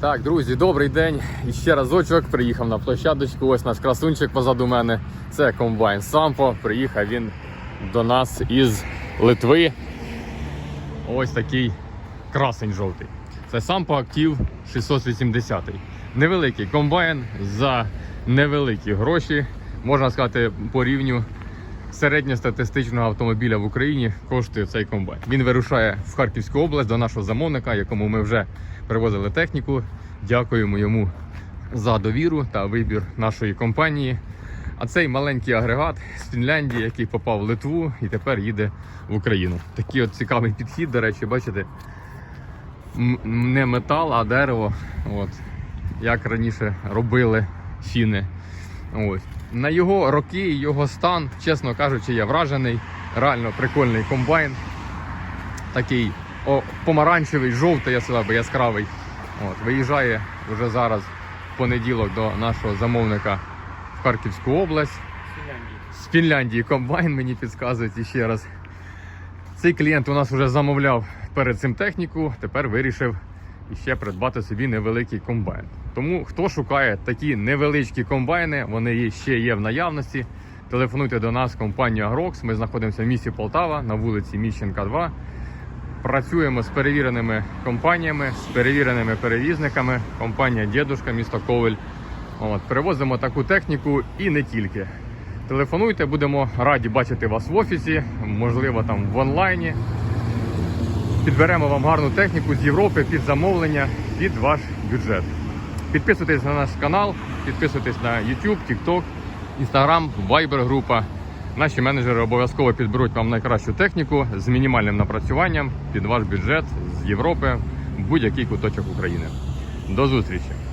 Так, друзі, добрий день. І ще разочок приїхав на площадочку. Ось наш красунчик позаду мене. Це комбайн Сампо. Приїхав він до нас із Литви. Ось такий красень жовтий. Це Сампо Актив 680. Невеликий комбайн за невеликі гроші. Можна сказати, по рівню середньостатистичного автомобіля в Україні коштує цей комбайн. Він вирушає в Харківську область до нашого замовника, якому ми вже привозили техніку. Дякуємо йому за довіру та вибір нашої компанії. А цей маленький агрегат з Фінляндії, який попав в Литву і тепер їде в Україну. Такий от цікавий підхід, до речі, бачите, не метал, а дерево. От. Як раніше робили фіни. Ось. На його роки і його стан, чесно кажучи, я вражений. Реально прикольний комбайн. Такий о, помаранчевий, жовтий, я би, яскравий. От, виїжджає вже зараз в понеділок до нашого замовника в Харківську область. З Фінляндії комбайн мені підказують іще раз. Цей клієнт у нас вже замовляв перед цим техніку, тепер вирішив іще придбати собі невеликий комбайн. Тому хто шукає такі невеличкі комбайни, вони ще є в наявності. Телефонуйте до нас, компанія Агрокс. Ми знаходимося в місті Полтава на вулиці Міщенка 2. Працюємо з перевіреними компаніями, з перевіреними перевізниками. Компанія Дєдушка, місто Ковель. От, перевозимо таку техніку і не тільки. Телефонуйте, будемо раді бачити вас в офісі, можливо, там в онлайні. Підберемо вам гарну техніку з Європи під замовлення, під ваш бюджет. Підписуйтесь на наш канал, підписуйтесь на YouTube, TikTok, Instagram, Viber група. Наші менеджери обов'язково підберуть вам найкращу техніку з мінімальним напрацюванням під ваш бюджет з Європи в будь-який куточок України. До зустрічі!